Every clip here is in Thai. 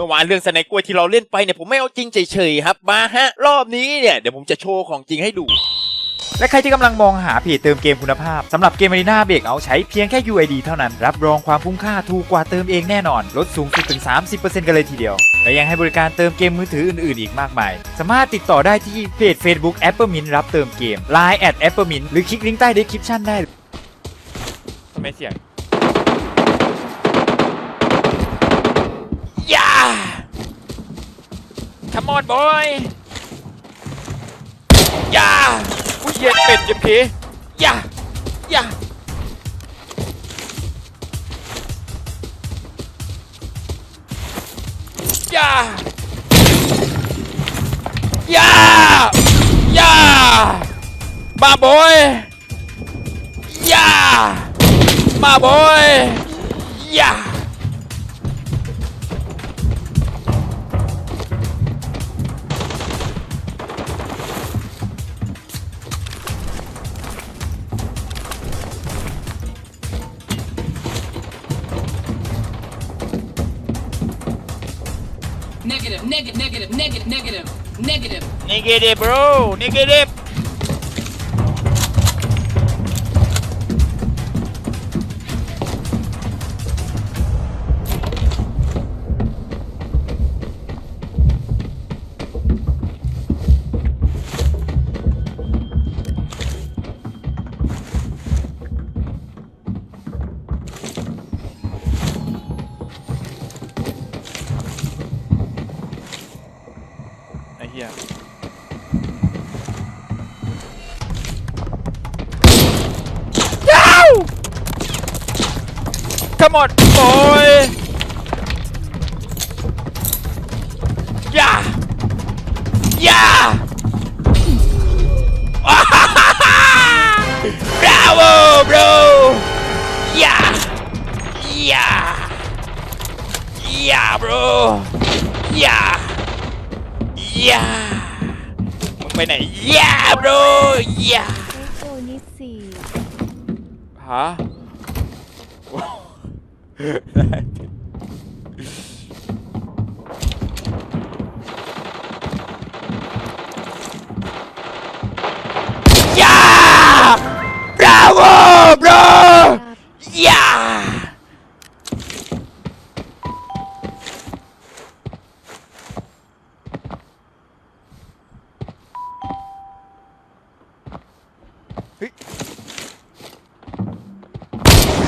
มื่อวานเรื่องสไนกล้วยที่เราเล่นไปเนี่ยผมไม่เอาจริงเฉยๆครับ มาฮะ รอบนี้เนี่ยเดี๋ยวผมจะโชว์ของจริงให้ดูและใครที่กำลังมองหาเพจเติมเกมคุณภาพสำหรับเกม Arena b r e a k เอาใช้เพียงแค่ UID เท่านั้น รับรองความคุ้มค่าถูกกว่าเติมเองแน่นอน ลดสูงสุดถึง 30%กันเลยทีเดียว และยังให้บริการเติมเกมมือถืออื่นๆ อีกมากมาย สามารถติดต่อได้ที่เพจ Facebook a p p l e m i n t รับเติมเกม Line at a p p l e m i n t หรือคลิกลิงก์ใต้ description ได้ทำไมเสียง Come on boy ย่าอุ้ยเย็นเป็ดเย็นเพย่าย่าย่าย่าย่ามาบอยย่ามาบอยย่า negative, negative, negative, negative. Bro. Negative Come on boy ย่าย่า Bravo bro ย่าย่าย่า bro ย่าย่ามึงไปไหนย่า bro ย่าโอนิสี่ ฮะ ย่า Bravo bro ย่า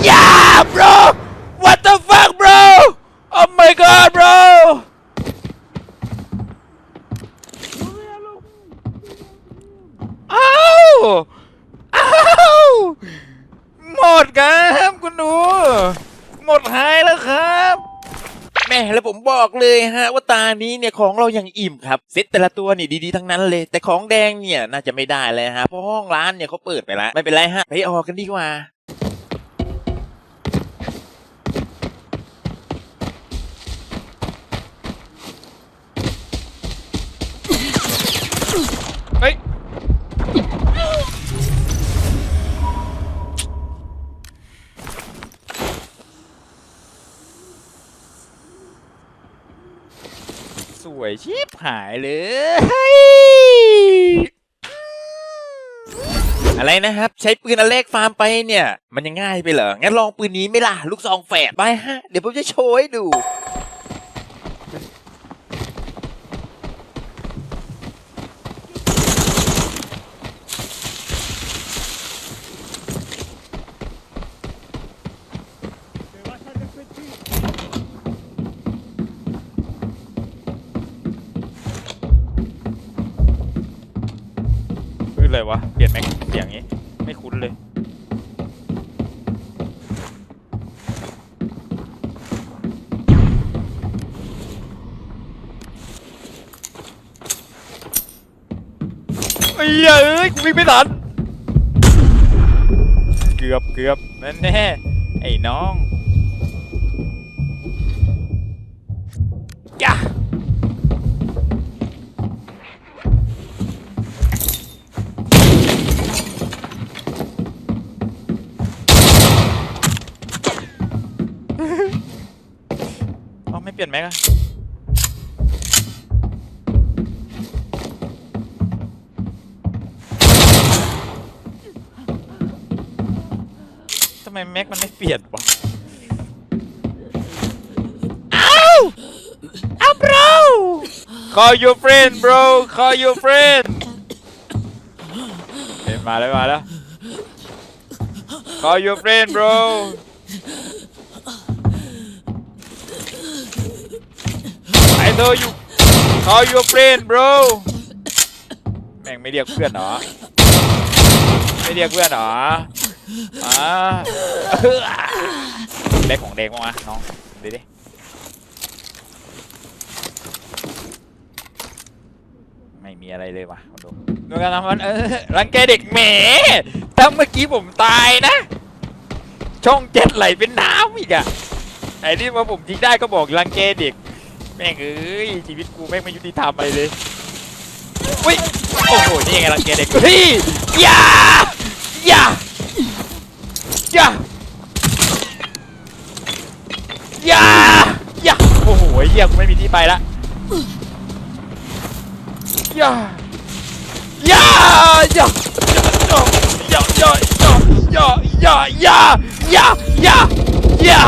Yeah, bro! What the fuck, bro? Oh my god, bro! อ้าวอ้าวหมดครับคุณหนู หมดหายแล้วครับ แม่แล้วผม บอกเลยฮะว่าตานี้เนี่ยของเรายังอิ่มครับเซตแต่ละตัวนี่ดีๆทั้งนั้นเลย แต่ของแดงเนี่ยน่าจะไม่ได้เลยฮะเพราะห้องร้านเนี่ยเขาเปิดไปแล้วไม่เป็นไรฮะไปออกกันดีกว่า สวยชิบหายเลย อะไรนะครับ ใช้ปืนอเนแรกฟาร์มไปเนี่ย มันยังง่ายไปเหรอ งั้นลองปืนนี้ไหม่ล่ะ ลูกซองแฝดไปฮะ เดี๋ยวผมจะโชว์ให้ดู อ้เหี้ยเอ้ยกูวิ่งไม่ทันเกือบเกือบนั่นแน่ไอ้น้องย่าเอ้าไม่เปลี่ยนแม็กอะ แม็กมันไม่เปลี่ยนวะอ้าวอ้าว bro call your friend bro call your friend เห็นมาแล้วมาแล้ว call your friend bro I told you call your friend bro แม่งไม่เรียกเพื่อนเหรอ ไม่เรียกเพื่อนเหรอ อ่าได้ของแดงมั้งวะน้องดูดิไม่มีอะไรเลยวะดูดูกันนะมันเออรังแกเด็กแหมถ้าเมื่อกี้ผมตายนะ ช่องเจ็ดไหลเป็นน้ำอีกอะไอ้นี่ว่าผมยิงได้ก็บอกรังแกเด็ก แม่งเอ้ยชีวิตกูแม่งไม่ยุติธรรมอะไรเลยอุ้ยโอ้โหนี่ไงรังแกเด็กเฮ้ยอย่าอย่า ย่าอย่าอย่าโอ้โหเฮียกูไม่มีที่ไปละอย่าอย่าอย่าอย่าอย่าอย่าอย่าอย่าอย่าอย่าอย่า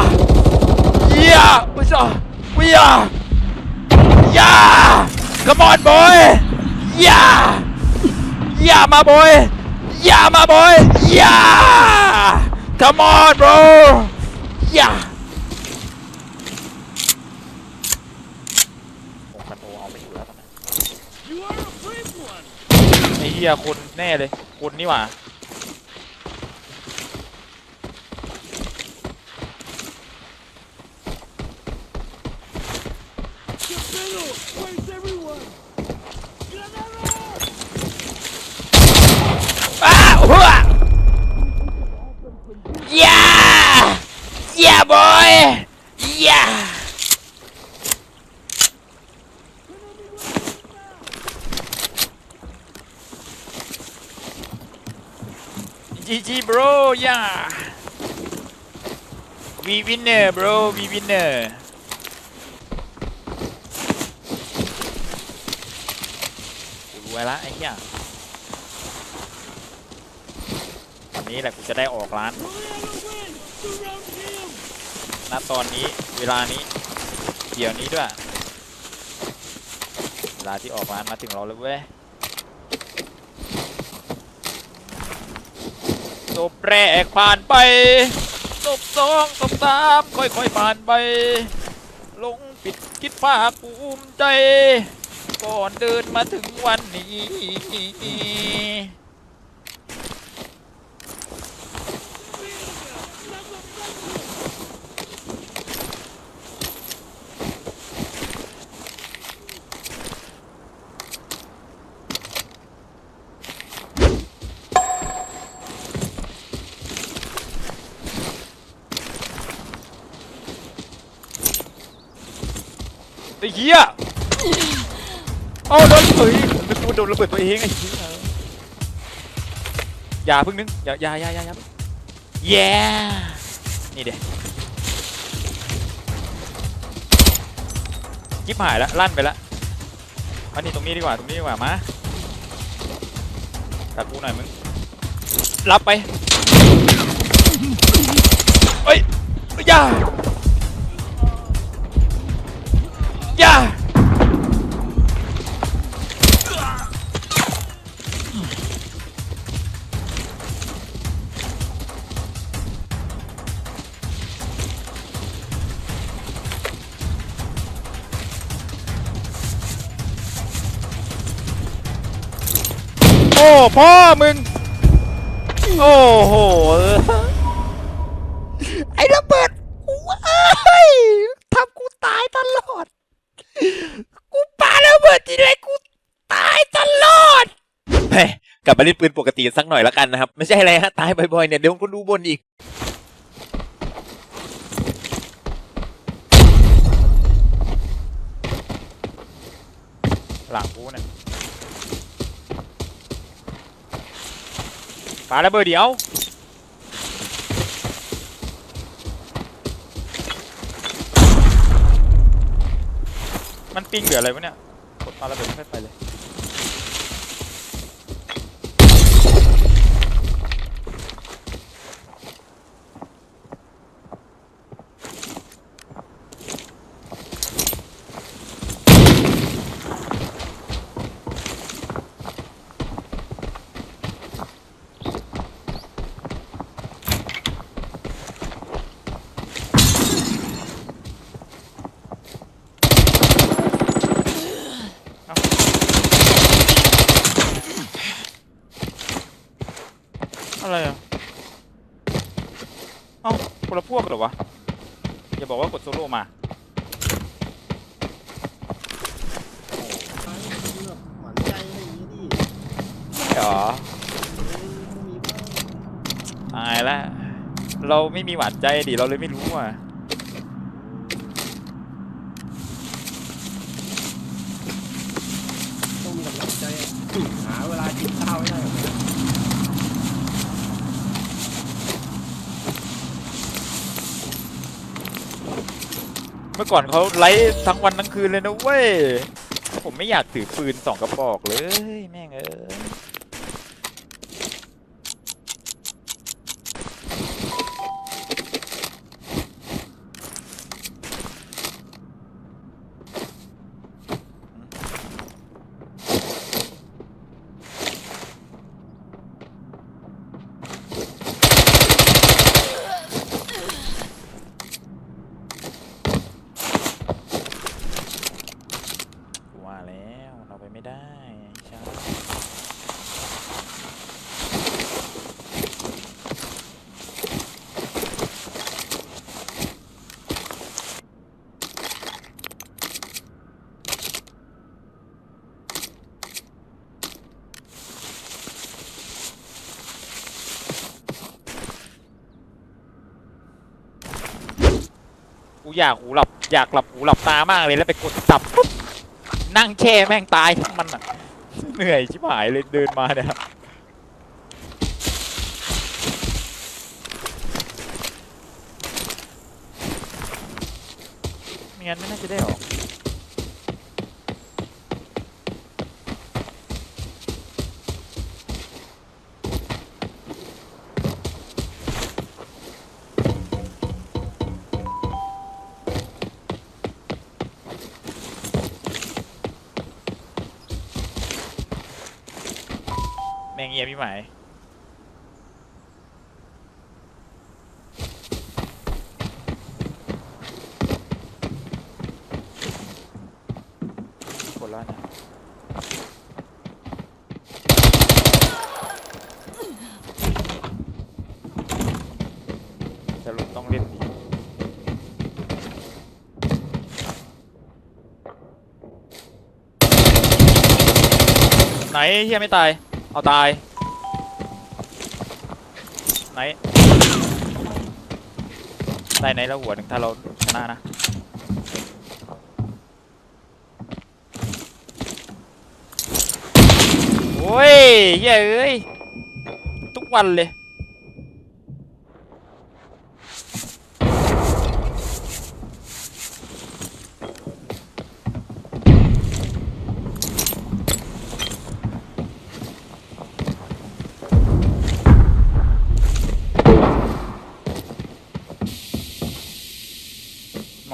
Yeah! What's up? We are! Yeah! Come on, boy! Yeah! Yeah, my boy! Yeah, my boy! Yeah! Come on, bro! Yeah! โอ้คันโอเอาไปอยู่แล้วตอนนั้นไอ้เหี้ยคนแน่เลยคนนี่หว่า Ah! Hua! Yeah! Yeah, boy! Yeah! GG, bro! Yeah! We winner, bro! We winner! รวยละไอ้เหี้ยวันนี้แหละกูจะได้ออกร้านณตอนนี้เวลานี้ เดี๋ยวนี้ด้วย เวลาที่ออกร้านมาถึงเราแล้วเว้ย ศพแรกผ่านไปศพสองศพสามค่อยๆผ่านไป ลงปิดคิดภาคภูมิใจ ก่อนเดินมาถึงวันนี้ เหี้ยโอ้าโดนเฮ้ยผมนึกว่าโดนระเบิดตัวเองไอ้เหี้ยอย่าเพิ่งนึงอย่าอย่าอย่าอย่าอย่าแย่นี่เด็ยิบหายแล้วลั่นไปแล้วมานี่ตรงนี้ดีกว่าตรงนี้ดีกว่ามาตัดกูหน่อยมึงรับไปเฮ้ยอย่า พ่อมึง โอ้โห ไอ้ระเบิดว้ายทำกูตายตลอด กูปาระเบิดทีไรกูตายตลอดเฮ้ยกลับมาเล่นปืนปกติสักหน่อยแล้วกันนะครับ ไม่ใช่อะไรฮะ ตายบ่อยๆเนี่ย เดี๋ยวคนดูบนอีก หลังกูเนี่ย ปาระเบิดเดี๋ยว มันปิ้งเหลืออะไรวะเนี่ยกดปาระเบิดไม่ไปเลย อะไรอะ เอ้าคนละพวกเหรอวะ อย่าบอกว่ากดโซโล่มาหวานใจอะไรอย่างเงี้ยดิเหรอมีบ้างตายแล้วเราไม่มีหวานใจดิ เราเลยไม่รู้อะ ต้องมีกำลังใจอะหาเวลากินข้าวไม่ได้หรอกนะ เมื่อก่อนเขาไลฟ์ทั้งวันทั้งคืนเลยนะเว้ย ผมไม่อยากถือปืนสองกระบอกเลย แม่งเอ้ย ว่าแล้วเราไปไม่ได้ใช่กู อยากหูหลับอยากหลับหูหลับตามากเลยแล้วไปกดตับปุ๊บนั่งแช่แม่งตายทั้งมันอะเหนื่อยชิบหายเลยเดินมาเนี่ยไม่งั้นไม่น่าจะได้หรอก แม่งเงียบพี่หมายคนละนะสรุปต้องเล่นดีไหนเฮียไม่ตาย เอาตายไหนได้ไหนแล้วหัวหนึ่งถ้าเราชนะนะโอ้ยเฮ้ยเอ้ย ทุกวันเลย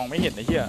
มองไม่เห็นไอ้เหี้ย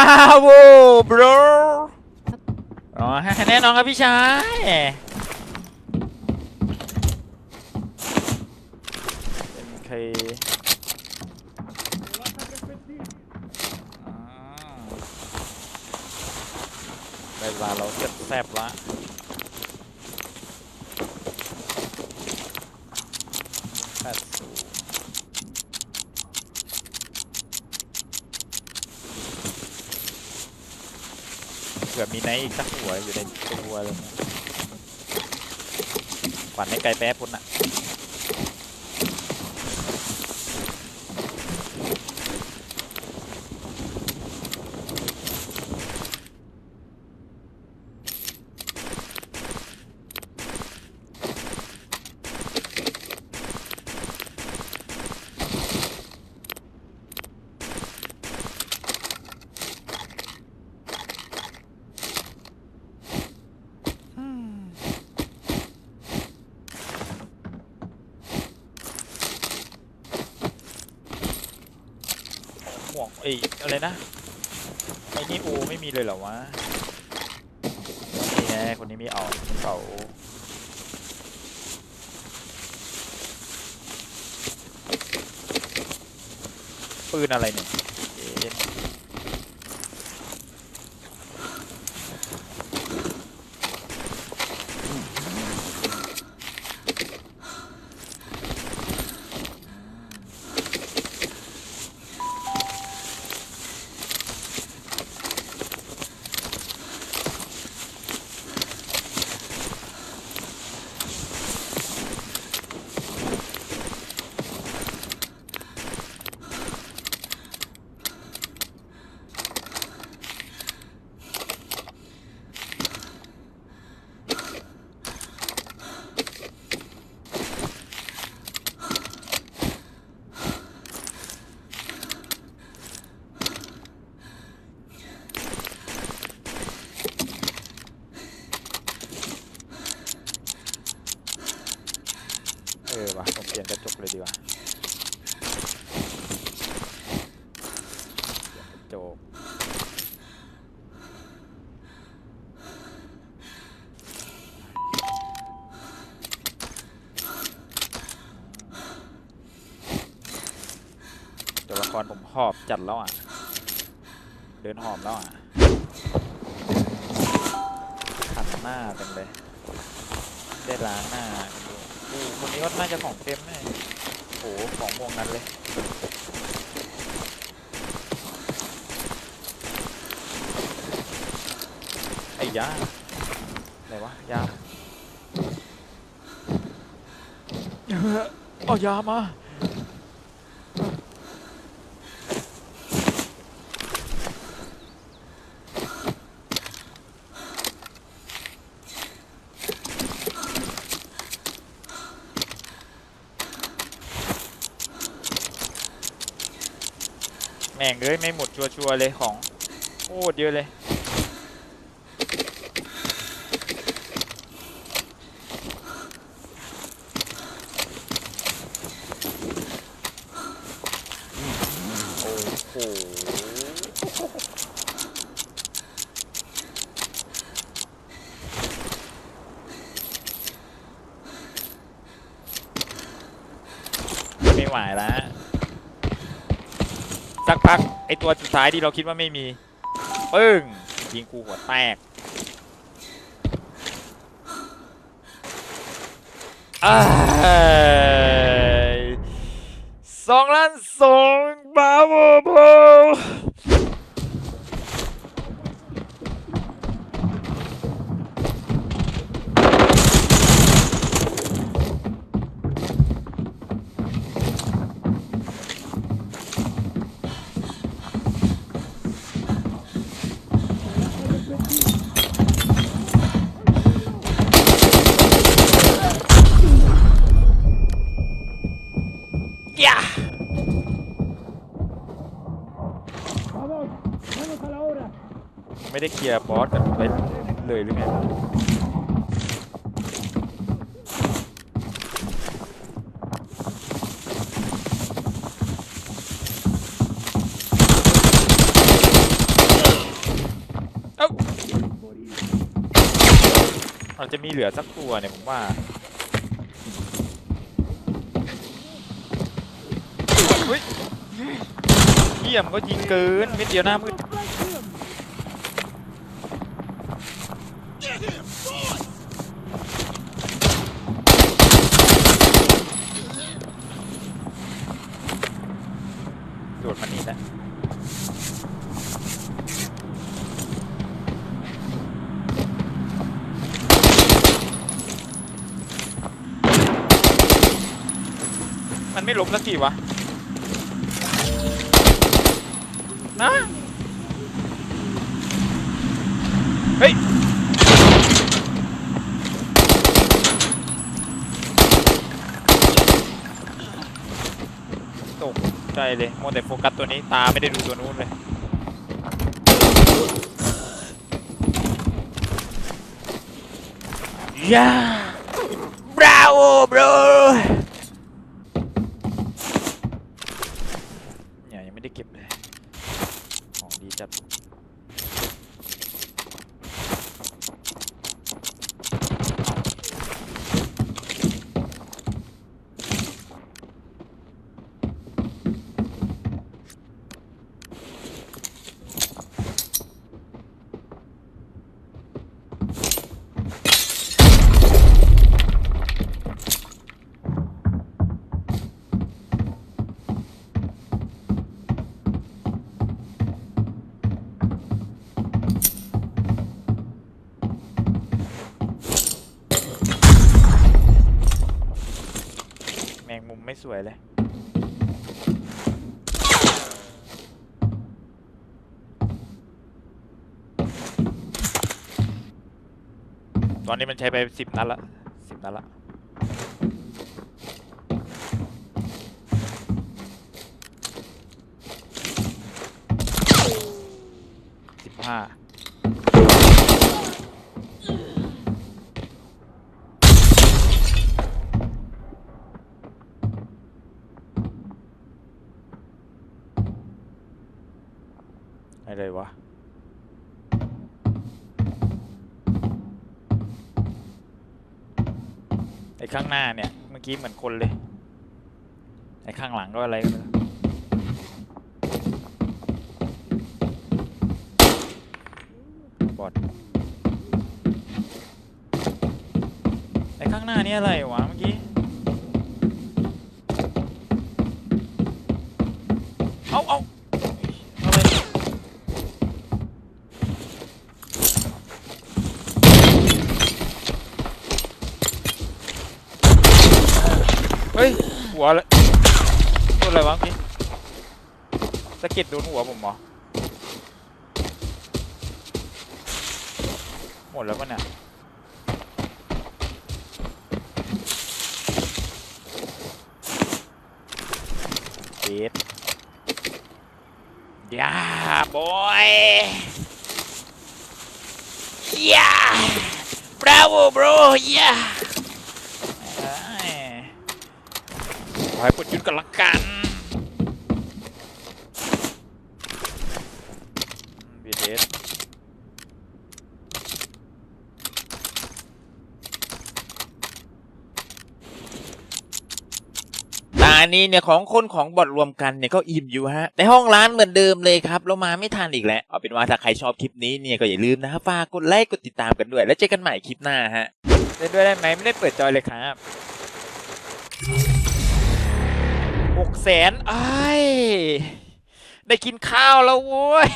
บราโว bro อ๋อแน่นอนครับพี่ชาย MK อ่าได้เวลาเราเก็บแซบละแปดศูนย์เผื่อมีไนท์อีกสักหัวอยู่ในตัวเลยขวัญให้ไกลแป๊บพุ่นอะ วก ไอ้อะไรนะไอ้นี่โอไม่มีเลยเหรอวะนี่ไงคนนี้มีเอาเสาปืนอะไรเนี่ยเอ๊ะ เออว่ะผมเปลี่ยนกระจกเลยดีกว่าเปลี่ยนกระจก ตัวละครผมหอบจัดแล้วอะ เดินหอบแล้วอะขันหน้าเต็มเลย ได้ล้างหน้าด้วยโอ้คนนี้ก็น่าจะของเต็มแน่โอ้โหของวงนั้นเลยไอ้ยาอะไรวะยาเอายามา แม่งเลยไม่หมดชัวร์ๆเลยของโคตรเยอะเลย โอ้โห ไม่ไหวแล้ว สักพัก ไอตัวสุดท้ายที่เราคิดว่าไม่มีปึ้งยิงกูหัวแตกอ้สองล้านสองบาโวโบ ลียร์บอสกันไปเลยหรือไงเอ้าอาจจะมีเหลือสักตัวเนี่ยผมว่าเฮ้ยเยี่ยมก็ยิงเกินเม็ดเดียวหน้ามืดโดดมานี่แหละ มันไม่ล้มสักทีวะนะเฮ้ยตกใจเลยโมวแต่โฟกัสตัวนี้ตาไม่ได้ดูตัวนู้นเลยย่า วยเลย ตอนนี้มันใช้ไปสิบนัดละสิบนัดละสิบห้า อะไรวะ ไอ้ข้างหน้าเนี่ย เมื่อกี้เหมือนคนเลย ไอ้ข้างหลังก็อะไรก็ไม่รู้บอดไอ้ข้างหน้านี่อะไรวะเมื่อกี้ เอาเอาอะไรเฮ้ย หัวเลยโดนอะไรวะเมื่อกี้สะเก็ดโดนหัวผมเหรอ หมดแล้วปะเนี่ยเด็ดย่าบอยย่า bravo bro ย่าขอให้ปลดยุดกันละกันบีเดส ตา นี้เนี่ยของคนของบอดรวมกันเนี่ยก็อิ่มอยู่ฮะในห้องร้านเหมือนเดิมเลยครับเรามาไม่ทันอีกแล้วเอาเป็นว่าถ้าใครชอบคลิปนี้เนี่ยก็อย่าลืมนะครับฝากกดไลค์กดติดตามกันด้วย แล้วเจอกันใหม่คลิปหน้าฮะเล่นด้วยได้ไหมไม่ได้เปิดจอยเลยครับหกแสนไอ้ได้กินข้าวแล้วเว้ย